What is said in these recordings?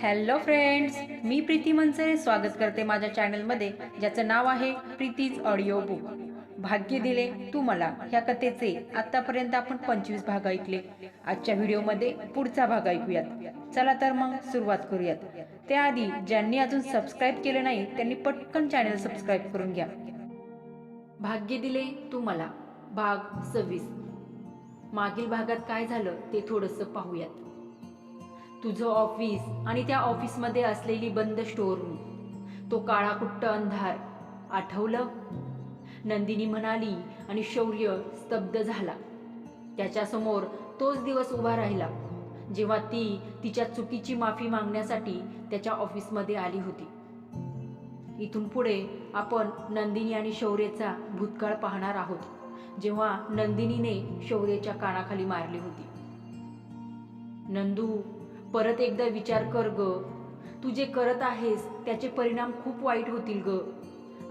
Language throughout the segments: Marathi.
हॅलो फ्रेंड्स मी प्रीती मनसरे स्वागत करते माझ्या चॅनलमध्ये ज्याचं नाव आहे प्रीतीज ऑडिओ बुक भाग्य दिले तू मला. ह्या कथेचे आतापर्यंत आपण पंचवीस भाग ऐकले. आजच्या व्हिडिओमध्ये पुढचा भाग ऐकूयात. चला तर मग सुरुवात करूयात. त्याआधी ज्यांनी अजून सबस्क्राईब केलं नाही त्यांनी पटकन चॅनल सबस्क्राईब करून घ्या. भाग्य दिले तू मला. भाग सव्वीस. मागील भागात काय झालं ते थोडंसं पाहूयात. तुझं ऑफिस आणि त्या ऑफिसमध्ये असलेली बंद स्टोअरूम तो काळाकुट्ट अंधार. आठवलं? नंदिनी म्हणाली आणि शौर्य स्तब्ध झाला. त्याच्यासमोर तोच दिवस उभा राहिला जेव्हा ती तिच्या चुकीची माफी मागण्यासाठी त्याच्या ऑफिसमध्ये आली होती. इथून पुढे आपण नंदिनी आणि शौर्यचा भूतकाळ पाहणार आहोत जेव्हा नंदिनीने शौर्याच्या कानाखाली मारली होती. नंदू परत एकदा विचार कर ग. तू जे करत आहेस त्याचे परिणाम खूप वाईट होतील ग.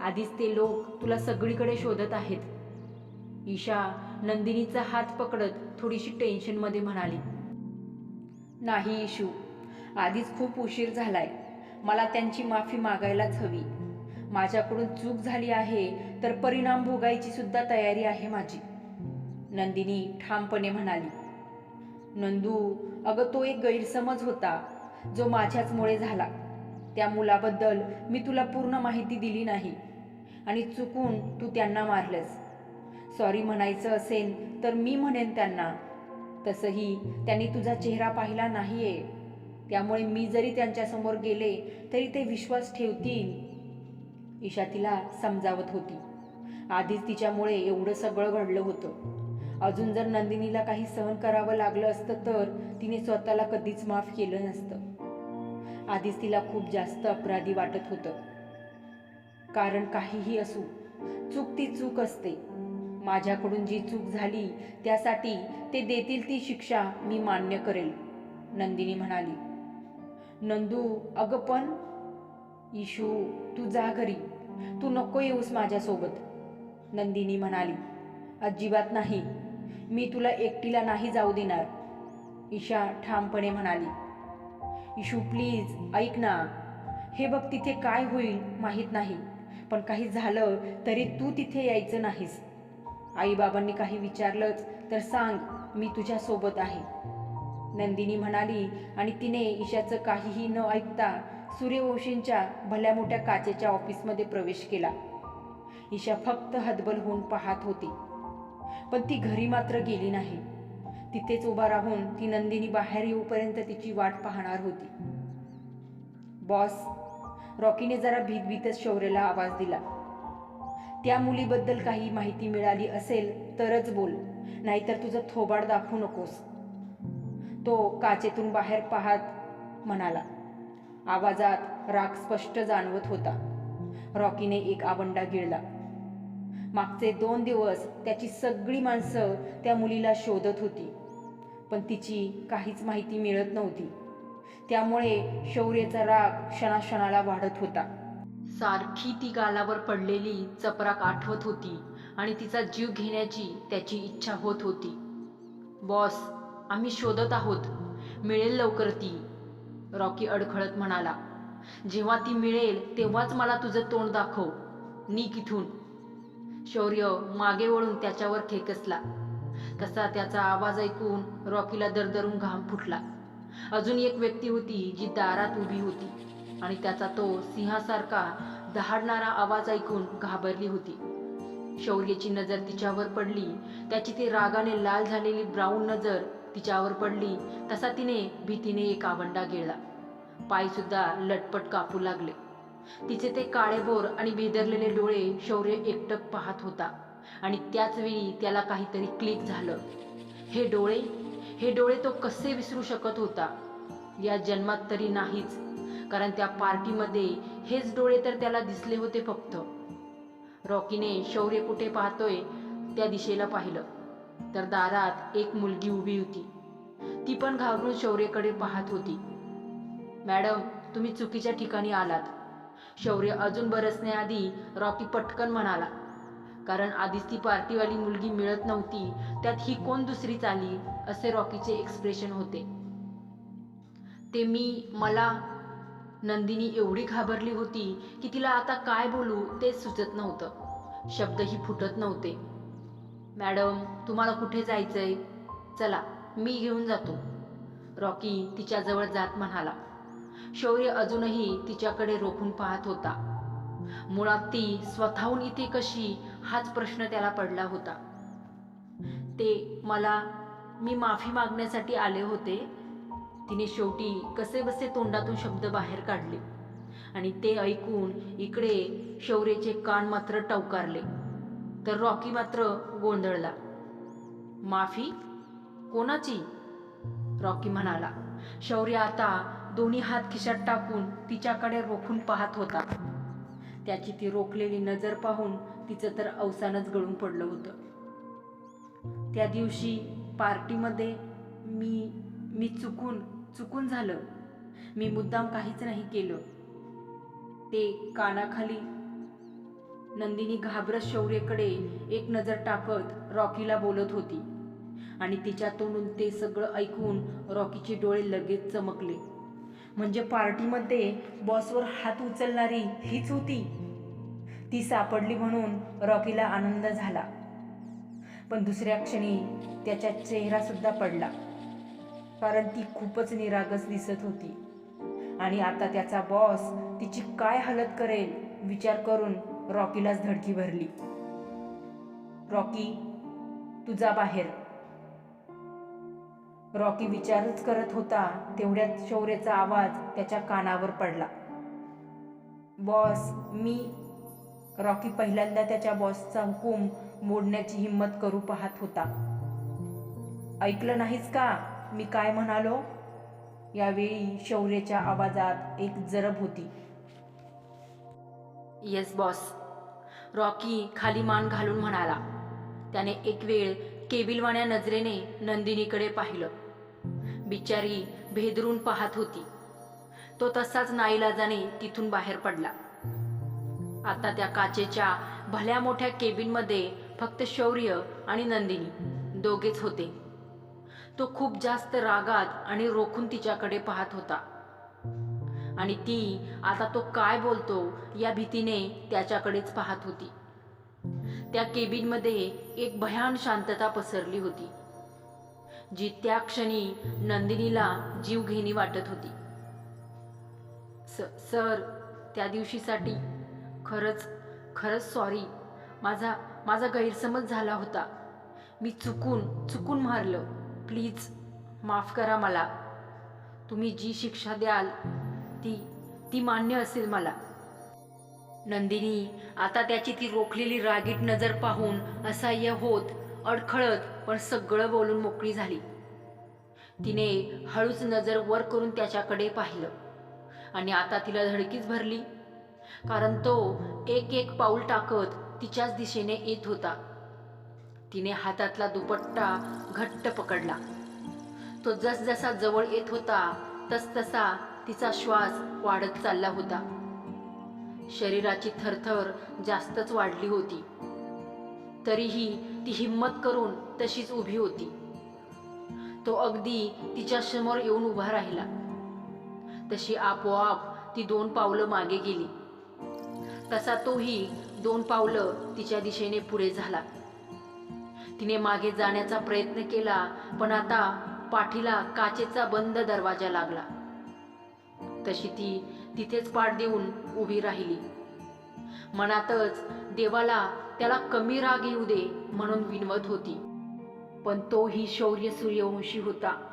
आधीच ते लोक तुला सगळीकडे शोधत आहेत. ईशा नंदिनीचा हात पकडत थोडीशी टेन्शनमध्ये म्हणाली. नाही इशू आधीच खूप उशीर झालाय. मला त्यांची माफी मागायलाच हवी. माझ्याकडून चूक झाली आहे तर परिणाम भोगायची सुद्धा तयारी आहे माझी. नंदिनी ठामपणे म्हणाली. नंदू अगं तो एक गैरसमज होता जो माझ्याचमुळे झाला. त्या मुलाबद्दल मी तुला पूर्ण माहिती दिली नाही आणि चुकून तू त्यांना मारलंस. सॉरी म्हणायचं असेल तर मी म्हणेन त्यांना. तसंही त्यांनी तुझा चेहरा पाहिला नाहीये. त्यामुळे मी जरी त्यांच्यासमोर गेले तरी ते विश्वास ठेवतील. ईशा तिला समजावत होती. आधीच तिच्यामुळे एवढं सगळं घडलं होतं. अजून जर नंदिनीला काही सहन करावं लागलं असतं तर तिने स्वतःला कधीच माफ केलं नसतं. आधीच तिला खूप जास्त अपराधी वाटत होतं. कारण काहीही असू चूक ती चूक असते. माझ्याकडून जी चूक झाली त्यासाठी ते देतील ती शिक्षा मी मान्य करेल नंदिनी म्हणाली. नंदू अगं पण इशू तू जा घरी. तू नको येऊस माझ्यासोबत नंदिनी म्हणाली. अजिबात नाही. मी तुला एकटीला नाही जाऊ देणार ईशा ठामपणे म्हणाली. इशू प्लीज ऐक ना. हे बघ तिथे काय होईल माहीत नाही पण काही झालं तरी तू तिथे यायचं नाहीस. आईबाबांनी काही विचारलंच तर सांग मी तुझ्यासोबत आहे. नंदिनी म्हणाली आणि तिने ईशाचं काहीही न ऐकता सूर्यवंशींच्या भल्या मोठ्या काचेच्या ऑफिसमध्ये प्रवेश केला. ईशा फक्त हतबल होऊन पाहत होती. पण ती घरी मात्र गेली नाही. तिथेच उभा राहून ती नंदिनी बाहेर येऊपर्यंत तिची वाट पाहणार होती. बॉस रॉकीने जरा भीतभीतच शौर्यला आवाज दिला. त्या मुलीबद्दल काही माहिती मिळाली असेल तरच बोल नाहीतर तुझं थोबाड दाखवू नकोस. तो काचेतून बाहेर पाहत म्हणाला. आवाजात राग स्पष्ट जाणवत होता. रॉकीने एक आवंडा गिळला. मागचे दोन दिवस त्याची सगळी माणसं त्या मुलीला शोधत होती. पण तिची काहीच माहिती मिळत नव्हती. त्यामुळे शौर्यचा राग क्षणाक्षणाला वाढत होता. सारखी ती गालावर पडलेली चपराक आठवत होती आणि तिचा जीव घेण्याची त्याची इच्छा होत होती. बॉस आम्ही शोधत आहोत. मिळेल लवकर ती रॉकी अडखळत म्हणाला. जेव्हा ती मिळेल तेव्हाच मला तुझं तोंड दाखव. नी इथून शौर्य मागे वळून त्याच्यावर खेकसला. तसा त्याचा आवाज ऐकून रॉकीला दरदरून घाम फुटला. अजून एक व्यक्ती होती जी दारात उभी होती आणि त्याचा तो सिंहासारखा दहाडणारा आवाज ऐकून घाबरली होती. शौर्याची नजर तिच्यावर पडली त्याची ती रागाने लाल झालेली ब्राऊन नजर तिच्यावर पडली तसा तिने भीतीने एक आवंडा गेला पाय सुद्धा लटपट कापू लागले. तिचे ते काळे बोर आणि बेदरलेले डोळे शौर्य एकटक पाहत होता. आणि त्याच वेळी त्याला काहीतरी क्लिक झालं. हे डोळे हे डोळे तो कसे विसरू शकत होता? या जन्मात तरी नाहीच कारण त्या पार्टीमध्ये हेच डोळे तर त्याला दिसले होते फक्त. रॉकीने शौर्य कुठे पाहतोय त्या दिशेला पाहिलं. तर दारात एक मुलगी उभी होती. ती पण घाबरून शौर्यकडे पाहत होती. मॅडम तुम्ही चुकीच्या ठिकाणी आलात. शौर्य अजून बरसण्याआधी रॉकी पटकन म्हणाला कारण आधीच ती पार्टीवाली मुलगी मिळत नव्हती त्यात ही कोण दुसरी चाली असे रॉकीचे एक्सप्रेशन होते. ते मी मला. नंदिनी एवढी घाबरली होती की तिला आता काय बोलू तेच सुचत नव्हतं. शब्दही फुटत नव्हते. मॅडम तुम्हाला कुठे जायचंय? चला मी घेऊन जातो. रॉकी तिच्याजवळ जात म्हणाला. शौर्य अजूनही तिच्याकडे रोखून पाहत होता. मुळात ती स्वतःहून इथे कशी हाच प्रश्न त्याला पडला होता. ते मला मी माफी मागण्यासाठी आले होते. तिने शेवटी कसे बसे तोंडातून शब्द बाहेर काढले आणि ते ऐकून इकडे शौर्यचे कान मात्र टवकारले. तर रॉकी मात्र गोंधळला. माफी? कोणाची? रॉकी म्हणाला. शौर्य आता दोन्ही हात खिशात टाकून तिच्याकडे रोखून पाहत होता. त्याची ती रोखलेली नजर पाहून तिचं तर अवसानच गळून पडलं होतं. त्या दिवशी पार्टीमध्ये मी मी चुकून चुकून झालं. मी मुद्दाम काहीच नाही केलं. ते कानाखाली नंदिनी घाबरत शौर्यकडे एक नजर टाकत रॉकीला बोलत होती आणि तिच्या तोंडून ते सगळं ऐकून रॉकीचे डोळे लगेच चमकले. म्हणजे पार्टीमध्ये बॉसवर हात उचलणारी हीच होती. ती सापडली म्हणून रॉकीला आनंद झाला. पण दुसऱ्या क्षणी त्याचा चेहरा सुद्धा पडला. कारण ती खूपच निरागस दिसत होती. आणि आता त्याचा बॉस तिची काय हालत करेल विचार करून रॉकीलाच धडकी भरली. रॉकी तुझा बाहेर. रॉकी विचारच करत होता तेवढ्यात शौर्यचा आवाज त्याच्या कानावर पडला. बॉस मी रॉकी पहिल्यांदा त्याच्या बॉसचा हुकूम मोडण्याची हिंमत करू पाहत होता. ऐकलं नाहीस का? मी काय म्हणालो? यावेळी शौर्याच्या आवाजात एक जरब होती. Yes boss. रॉकी खाली मान घालून म्हणाला. त्याने एक वेळ केबिलवाण्या नजरेने नंदिनीकडे पाहिलं. बिचारी भेदरून पाहत होती. तो तसाच नाईलाजाने तिथून बाहेर पडला. आता त्या काचेच्या भल्या मोठ्या केबिनमध्ये फक्त शौर्य आणि नंदिनी दोघेच होते. तो खूप जास्त रागात आणि रोखून तिच्याकडे पाहत होता. आणि ती आता तो काय बोलतो या भीतीने त्याच्याकडेच पाहत होती. त्या केबिनमध्ये एक भयान शांतता पसरली होती. जी त्या क्षणी नंदिनीला जीवघेणी वाटत होती. स सर त्या दिवशीसाठी खरंच खरंच सॉरी माझा माझा गैरसमज झाला होता. मी चुकून चुकून मारलं. प्लीज माफ करा मला. तुम्ही जी शिक्षा द्याल ती ती मान्य असेल मला. नंदिनी आता त्याची ती रोखलेली रागीट नजर पाहून असह्य होत अडखळत पण सगळं बोलून मोकळी झाली. तिने हळूच नजर वर करून त्याच्याकडे पाहिलं आणि आता तिला धडकीच भरली. कारण तो एक एक पाऊल टाकत तिच्याच दिशेने येत होता. तिने हातातला दुपट्टा घट्ट पकडला. तो जसजसा जवळ येत होता तसतसा तिचा श्वास वाढत चालला होता. शरीराची थरथर जास्तच वाढली होती. तरीही ती हिम्मत करून तशीच उभी होती. तो अगदी तिच्या समोर येऊन उभा राहिला. तशी आपोआप ती दोन पावलं मागे गेली. तसा तोही दोन पावलं तिच्या दिशेने पुढे झाला. तिने मागे जाण्याचा प्रयत्न केला पण आता पाठीला काचेचा बंद दरवाजा लागला. तशी ती तिथेच पाठ देऊन उभी राहिली. मनातच देवाला त्याला कमी राग येऊ दे म्हणून विनवत होती. पण तोही शौर्य सूर्यवंशी होता.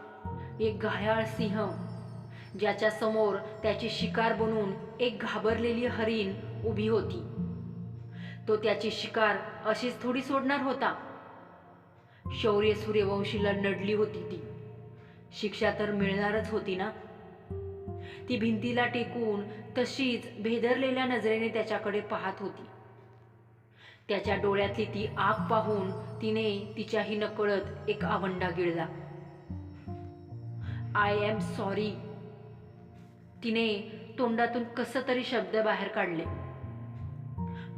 एक घायाळ सिंह ज्याच्या समोर त्याची शिकार बनून एक घाबरलेली हरीण उभी होती. तो त्याची शिकार अशीच थोडी सोडणार होता. शौर्य सूर्यवंशीला नडली होती ती. शिक्षा तर मिळणारच होती ना? ती भिंतीला टेकून तशीच भेदरलेल्या नजरेने त्याच्याकडे पाहत होती. त्याच्या डोळ्यातली ती आग पाहून तिने तिच्याही नकळत एक आवंडा गिळला. आय एम सॉरी तिने तोंडातून कसं तरी शब्द बाहेर काढले.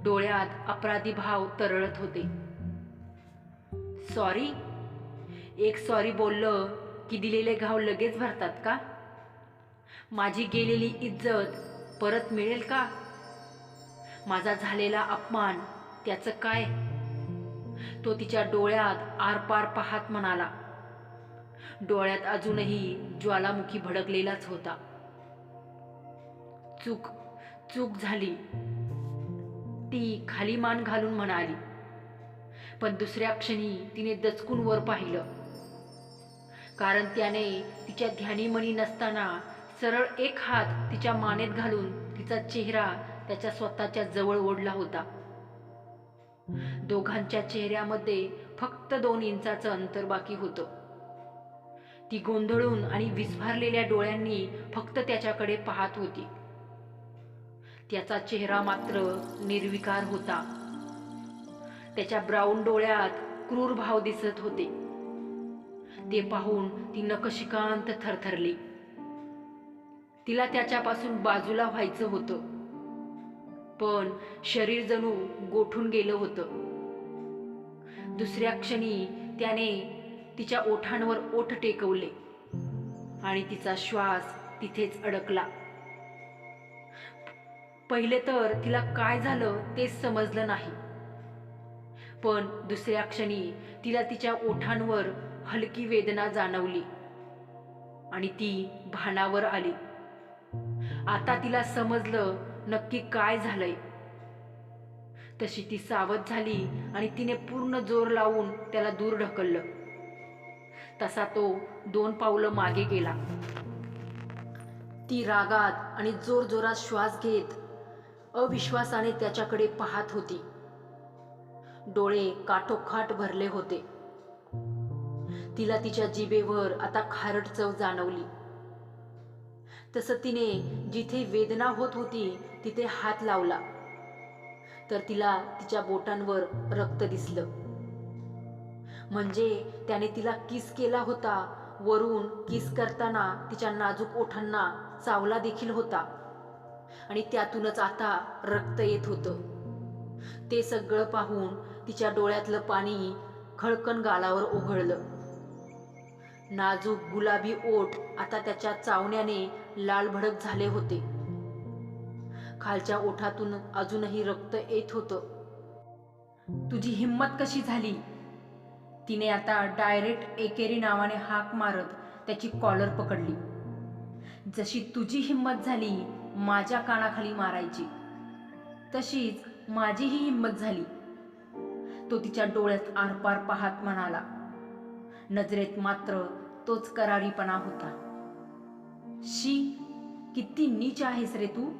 डोळ्यात अपराधी भाव तरळत होते. सॉरी एक सॉरी बोललं की दिलेले घाव लगेच भरतात का? माझी गेलेली इज्जत परत मिळेल का? माझा झालेला अपमान त्याचं काय? तो तिच्या डोळ्यात आरपार पाहात म्हणाला. डोळ्यात अजूनही ज्वालामुखी भडकलेलाच होता. चूक चूक झाली. ती खाली मान घालून म्हणाली. पण दुसऱ्या क्षणी तिने दचकून वर पाहिलं. कारण त्याने तिच्या ध्यानीमणी नसताना सरळ एक हात तिच्या मानेत घालून तिचा चेहरा त्याच्या स्वतःच्या जवळ ओढला होता. दोघांच्या चेहऱ्यामध्ये फक्त दोन इंचाचं अंतर बाकी होतं. ती गोंधळून आणि विस्फारलेल्या डोळ्यांनी फक्त त्याच्याकडे पाहत होती. त्याचा चेहरा मात्र निर्विकार होता. त्याच्या ब्राऊन डोळ्यात क्रूर भाव दिसत होते. ते पाहून ती नकशिकांत थरथरली. तिला त्याच्यापासून बाजूला व्हायचं होतं. पण शरीर जणू गोठून गेलं होतं. दुसऱ्या क्षणी त्याने तिच्या ओठांवर ओठ टेकवले आणि तिचा श्वास तिथेच अडकला. पहिले तर तिला काय झालं तेच समजलं नाही. पण दुसऱ्या क्षणी तिला तिच्या ओठांवर हलकी वेदना जाणवली आणि ती भानावर आली. आता तिला समजलं नक्की काय झालंय? तशी ती सावध झाली आणि तिने पूर्ण जोर लावून त्याला दूर ढकललं. तसा तो दोन पावलं मागे गेला. ती रागात आणि जोरजोरात श्वास घेत अविश्वासाने त्याच्याकडे पाहत होती. डोळे काठोखाट भरले होते. तिला तिच्या जिभेवर आता खारट चव जाणवली. तसं तिने जिथे वेदना होत होती तिथे हात लावला. तर तिला तिच्या बोटांवर रक्त दिसलं. म्हणजे त्याने तिला किस केला होता वरून किस करताना तिच्या नाजूक ओठांना चावला देखील होता. आणि त्यातूनच आता रक्त येत होतं. ते सगळं पाहून तिच्या डोळ्यातलं पाणी खळकन गालावर ओघळलं. नाजूक गुलाबी ओठ आता त्याच्या चावण्याने लाल भडक झाले होते. खालच्या ओठातून अजूनही रक्त येत होतं. तुझी हिंमत कशी झाली? तिने आता डायरेक्ट एकेरी नावाने हाक मारत त्याची कॉलर पकडली. जशी तुझी हिंमत झाली माझ्या कानाखाली मारायची तशीच माझीही हिंमत झाली तो तिच्या डोळ्यात आरपार पाहत म्हणाला. नजरेत मात्र तोच करारीपणा होता. शी किती नीच आहेस रे तू.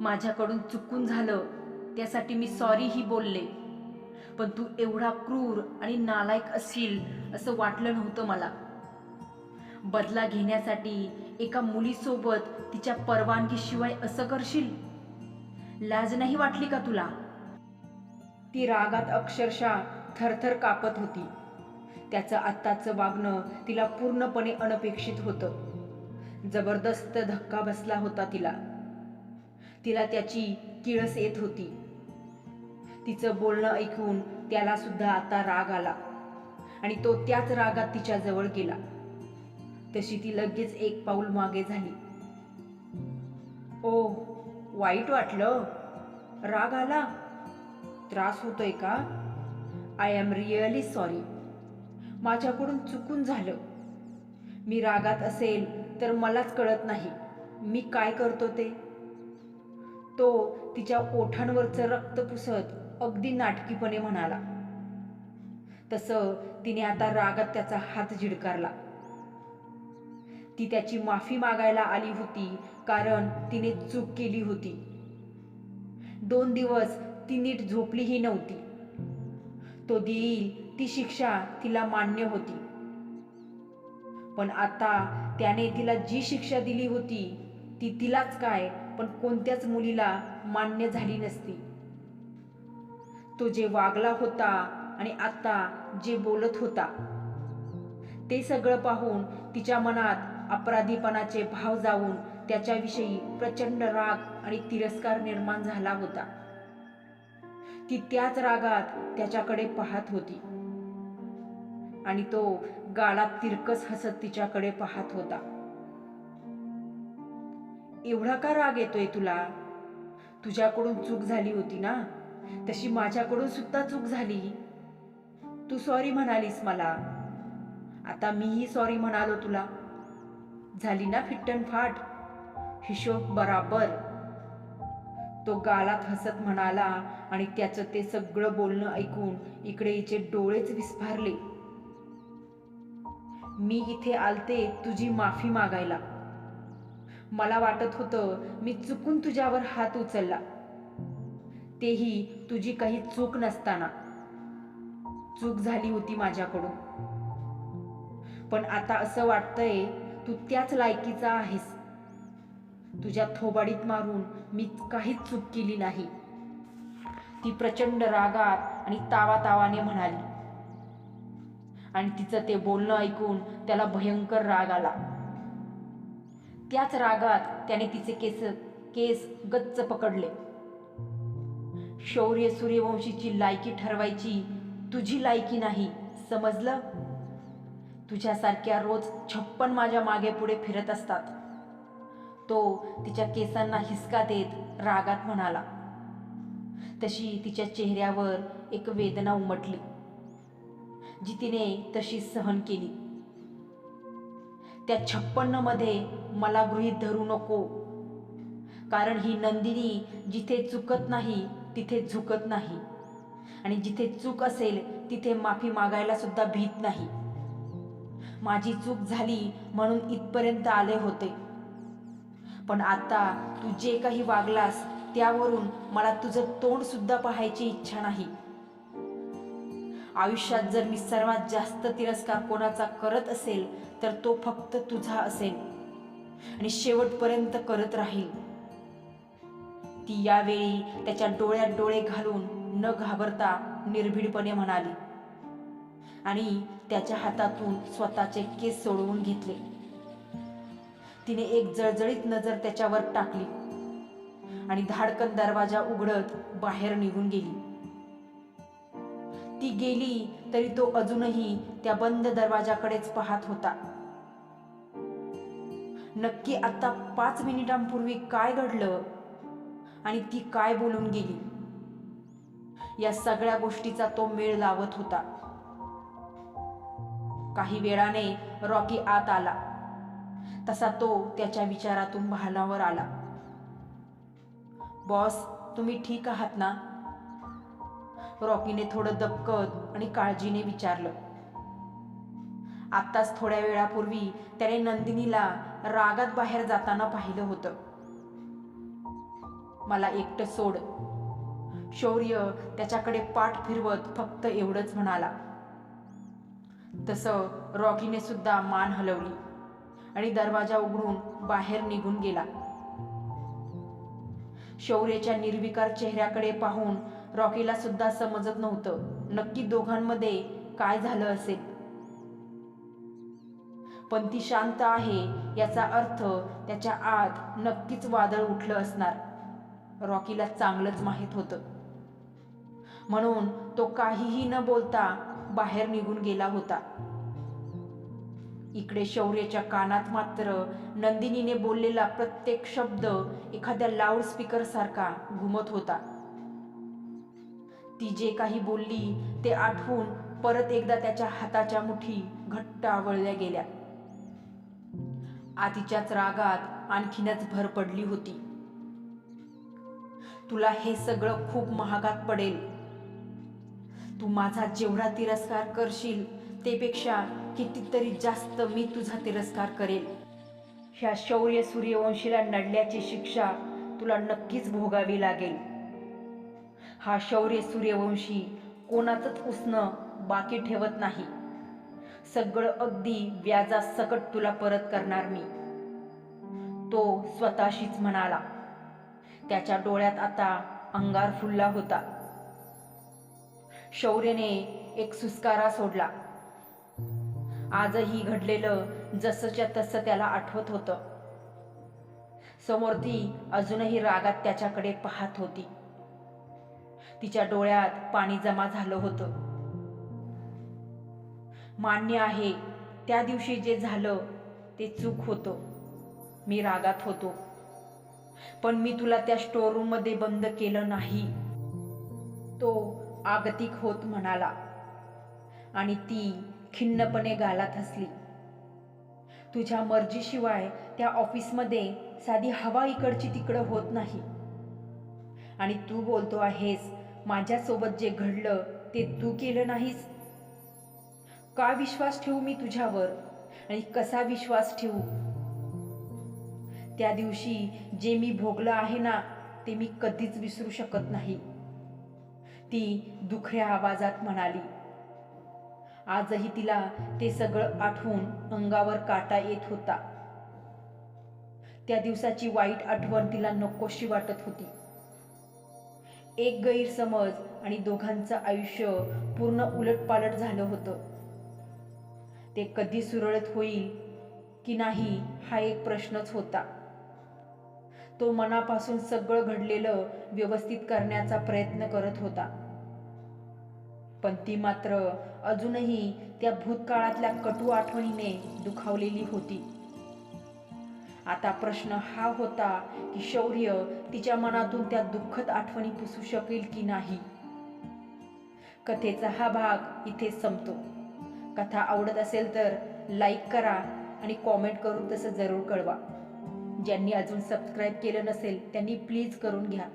माझ्याकडून चुकून झालं त्यासाठी मी सॉरीही बोलले. पण तू एवढा क्रूर आणि नालायक असील असं वाटलं नव्हतं मला. बदला घेण्यासाठी एका मुलीसोबत तिच्या परवानगीशिवाय असं करशील? लाज नाही वाटली का तुला? ती रागात अक्षरशः थरथर कापत होती. त्याचं आत्ताचं वागणं तिला पूर्णपणे अनपेक्षित होतं. जबरदस्त धक्का बसला होता तिला. तिला त्याची किळस येत होती. तिचं बोलणं ऐकून त्याला सुद्धा आता राग आला. आणि तो त्याच रागात तिच्या जवळ गेला. तशी ती लगेच एक पाऊल मागे झाली. ओ वाईट वाटलं. राग आला. त्रास होतोय का? आय एम रिअली सॉरी माझ्याकडून चुकून झालं. मी रागात असेल तर मलाच कळत नाही. मी काय करतो ते? तो तिच्या ओठांवरचं रक्त पुसत अगदी नाटकीपणे म्हणाला. तसं तिने आता रागात त्याचा हात झिडकारला. ती त्याची माफी मागायला आली होती कारण तिने चूक केली होती. दोन दिवस ती नीट झोपलीही नव्हती. तो देईल ती शिक्षा तिला मान्य होती. पण आता त्याने तिला जी शिक्षा दिली होती ती तिलाच काय पण कोणत्याच मुलीला मान्य झाली नसती. तो जे वागला होता आणि आता जे बोलत होता ते सगळं पाहून तिच्या मनात अपराधीपणाचे भाव जाऊन त्याच्याविषयी प्रचंड राग आणि तिरस्कार निर्माण झाला होता. ती त्याच रागात त्याच्याकडे पाहत होती. आणि तो गालात तिरकस हसत तिच्याकडे पाहत होता. एवढा का राग येतोय तुला? तुझ्याकडून चूक झाली होती ना? तशी माझ्याकडून सुद्धा चूक झाली? तू सॉरी म्हणालीस मला. आता मीही सॉरी म्हणालो तुला. झाली ना फिट्टन फाट हिशोब बराबर. तो गालात हसत म्हणाला आणि त्याचं ते सगळं बोलणं ऐकून इकडे हिचे डोळेच विस्फारले. मी इथे आलते तुझी माफी मागायला. मला वाटत होतं मी चुकून तुझ्यावर हात उचलला. तेही तुझी काही चूक नसताना. चूक झाली होती माझ्याकडून. पण आता असं वाटतंय तू त्याच लायकीचा आहेस. तुझ्या थोबाडीत मारून मी काहीच चूक केली नाही. ती प्रचंड रागात आणि तावा तावाने म्हणाली. आणि तिचं ते बोलणं ऐकून त्याला भयंकर राग आला. त्याच रागात त्याने तिचे केस केस गच्च पकडले. शौर्य सूर्यवंशीची लायकी ठरवायची तुझी लायकी नाही समजलं? तुझ्यासारख्या रोज छप्पन माझ्या मागे पुढे फिरत असतात. तो तिच्या केसांना हिसका देत रागात म्हणाला. तशी तिच्या चेहऱ्यावर एक वेदना उमटली. जी तिने तशी सहन केली. त्या छप्पन्नमध्ये मला गृहीत धरू नको. कारण ही नंदिनी जिथे चुकत नाही तिथे झुकत नाही. आणि जिथे चूक असेल तिथे माफी मागायला सुद्धा भीत नाही. माझी चूक झाली म्हणून इथपर्यंत आले होते. पण आता तू जे काही वागलास त्यावरून मला तुझं तोंड सुद्धा पाहायची इच्छा नाही. आयुष्यात जर मी सर्वात जास्त तिरस्कार कोणाचा करत असेल तर तो फक्त तुझा असेल. आणि शेवटपर्यंत करत राहील. ती यावेळी त्याच्या डोळ्यात डोळे घालून न घाबरता निर्भीडपणे म्हणाली. आणि त्याच्या हातातून स्वतःचे केस सोडवून घेतले. तिने एक जळजळीत नजर त्याच्यावर टाकली. आणि धाडकन दरवाजा उघडत बाहेर निघून गेली. ती गेली तरी तो अजूनही त्या बंद दरवाजाकडेच पाहत होता. नक्की आता पाच मिनिटांपूर्वी काय घडलं आणि ती काय बोलून गेली? या सगळ्या गोष्टीचा तो मेळ लावत होता. काही वेळाने रॉकी आत आला. तसा तो त्याच्या विचारातून भानावर आला. बॉस तुम्ही ठीक आहात ना? रॉकीने थोडं दबकत आणि काळजीने विचारलं. आत्ताच थोड्या वेळापूर्वी त्याने नंदिनीला रागात बाहेर जाताना पाहिलं होतं. मला एकटं सोड. शौर्य त्याच्याकडे पाठ फिरवत फक्त एवढंच म्हणाला. तसं रॉकीने सुद्धा मान हलवली आणि दरवाजा उघडून बाहेर निघून गेला. शौर्याच्या निर्विकार चेहऱ्याकडे पाहून रॉकीला सुद्धा समजत नव्हतं. नक्की दोघांमध्ये काय झालं असेल? पण ती शांत आहे याचा अर्थ त्याच्या आत नक्कीच वादळ उठलं असणार. रॉकीला चांगलंच माहीत होतं. म्हणून तो काहीही न बोलता बाहेर निघून गेला होता. इकडे शौर्यच्या कानात मात्र नंदिनीने बोललेला प्रत्येक शब्द एखाद्या लाऊडस्पीकर सारखा घुमत होता. ती जे काही बोलली ते आठवून परत एकदा त्याच्या हाताच्या मुठी घट्ट आवळल्या गेल्या. आधीच्याच रागात आणखीनच भर पडली होती. तुला हे सगळं खूप महागात पडेल. तू माझा जेवढा तिरस्कार करशील तेपेक्षा कितीतरी जास्त मी तुझा तिरस्कार करेल. ह्या शौर्य सूर्यवंशीला नडल्याची शिक्षा तुला नक्कीच भोगावी लागेल. हा शौर्य सूर्यवंशी कोणाचंच उसणं बाकी ठेवत नाही. सगळं अगदी व्याजा सकट तुला परत करणार मी. तो स्वतःशीच म्हणाला. त्याच्या डोळ्यात आता अंगार फुलला होता. शौर्यने एक सुस्कारा सोडला. आजही घडलेलं जसंच्या तसं त्याला आठवत होतं. समोर ती अजूनही रागात त्याच्याकडे पाहत होती. तिच्या डोळ्यात पाणी जमा झालं होतं. मान्य आहे त्या दिवशी जे झालं ते चूक होतं. मी रागात होतो. पण मी तुला त्या स्टोअररूममध्ये बंद केलं नाही. तो आगतिक होत म्हणाला आणि ती खिन्नपणे गालात हसली. तुझ्या मर्जीशिवाय त्या ऑफिसमध्ये साधी हवा इकडची तिकडं होत नाही. आणि तू बोलतो आहेस माझ्यासोबत जे घडलं ते तू केलं नाहीस. का विश्वास ठेवू मी तुझ्यावर? आणि कसा विश्वास ठेवू? त्या दिवशी जे मी भोगलं आहे ना ते मी कधीच विसरू शकत नाही. ती दुखऱ्या आवाजात म्हणाली आजही तिला ते सगळं आठवून अंगावर काटा येत होता. त्या दिवसाची वाईट आठवण तिला नकोशी वाटत होती. एक गैरसमज आणि दोघांचं आयुष्य पूर्ण उलटपालट झालं होतं. ते कधी सुरळीत होईल की नाही हा एक प्रश्नच होता. तो मनापासून सगळं घडलेलं व्यवस्थित करण्याचा प्रयत्न करत होता. पण ती मात्र अजूनही त्या भूतकाळातल्या कटू आठवणीने दुखावलेली होती. आता प्रश्न हा होता की शौर्य तिच्या मनातून त्या दुःखद आठवणी पुसू शकेल की नाही? कथेचा हा भाग इथे संपतो. कथा आवडत असेल तर लाईक करा आणि कॉमेंट करून तसं जरूर कळवा. ज्यांनी अजून सबस्क्राईब केलं नसेल त्यांनी प्लीज करून घ्या.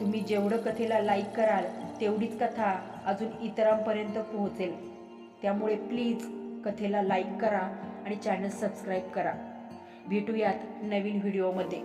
तुम्ही जेवढं कथेला लाईक कराल तेवढीच कथा अजून इतरांपर्यंत पोहोचेल. त्यामुळे प्लीज कथेला लाईक करा आणि चॅनल सबस्क्राईब करा. भेटूयात नवीन व्हिडिओमध्ये.